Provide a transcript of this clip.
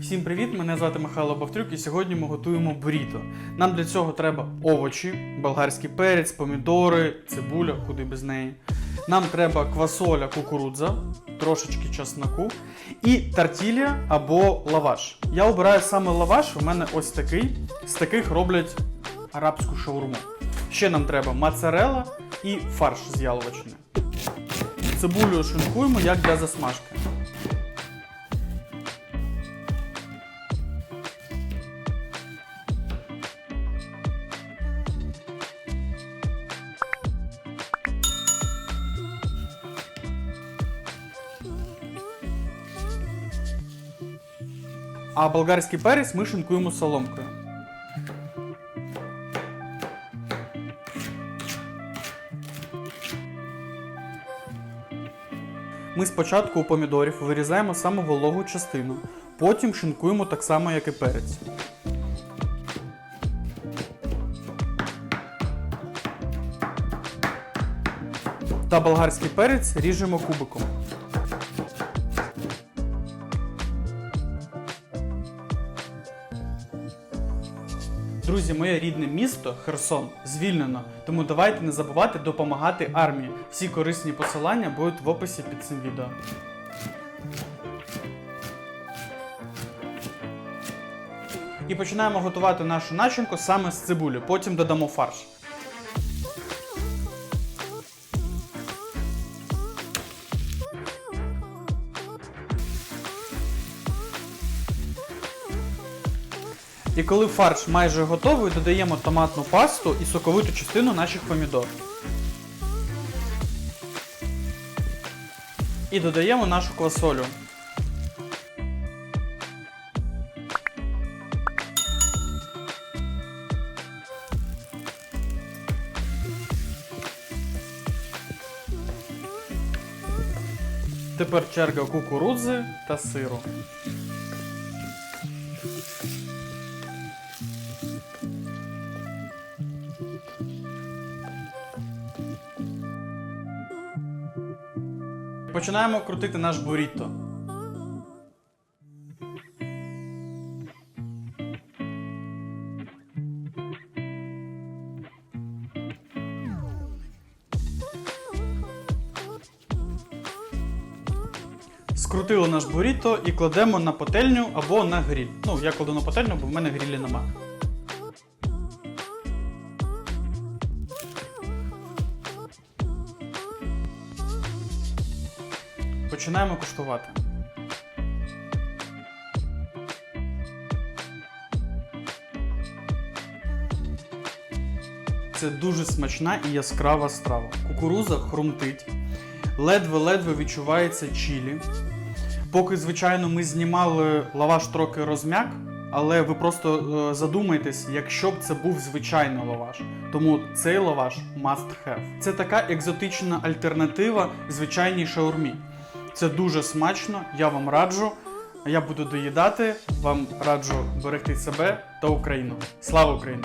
Всім привіт! Мене звати Михайло Бавтрюк, і сьогодні ми готуємо буріто. Нам для цього треба овочі, болгарський перець, помідори, цибуля, куди без неї. Нам треба квасоля, кукурудза, трошечки часнику і тартілля або лаваш. Я обираю саме лаваш, у мене ось такий. З таких роблять арабську шаурму. Ще нам треба моцарелла і фарш з яловичини. Цибулю шинкуємо як для засмажки. А болгарський перець ми шинкуємо соломкою. Ми спочатку у помідорів вирізаємо саме вологу частину, потім шинкуємо так само, як і перець. Та болгарський перець ріжемо кубиком. Друзі, моє рідне місто Херсон звільнено, тому давайте не забувати допомагати армії. Всі корисні посилання будуть в описі під цим відео. І починаємо готувати нашу начинку саме з цибулі, потім додамо фарш. І коли фарш майже готовий, додаємо томатну пасту і соковиту частину наших помідор. І додаємо нашу квасолю. Тепер черга кукурудзи та сиру. Починаємо крутити наш буріто. Скрутили наш буріто і кладемо на пательню або на гріль. Ну, я кладу на пательню, бо в мене грілі нема. Починаємо куштувати. Це дуже смачна і яскрава страва. Кукуруза хрумтить, ледве-ледве відчувається чілі. Поки, звичайно, ми знімали лаваш трохи розм'як, але ви просто е, задумайтесь, якщо б це був звичайний лаваш. Тому цей лаваш must have. Це така екзотична альтернатива звичайній шаурмі. Це дуже смачно, я вам раджу. Я буду доїдати, вам раджу берегти себе та Україну. Слава Україні!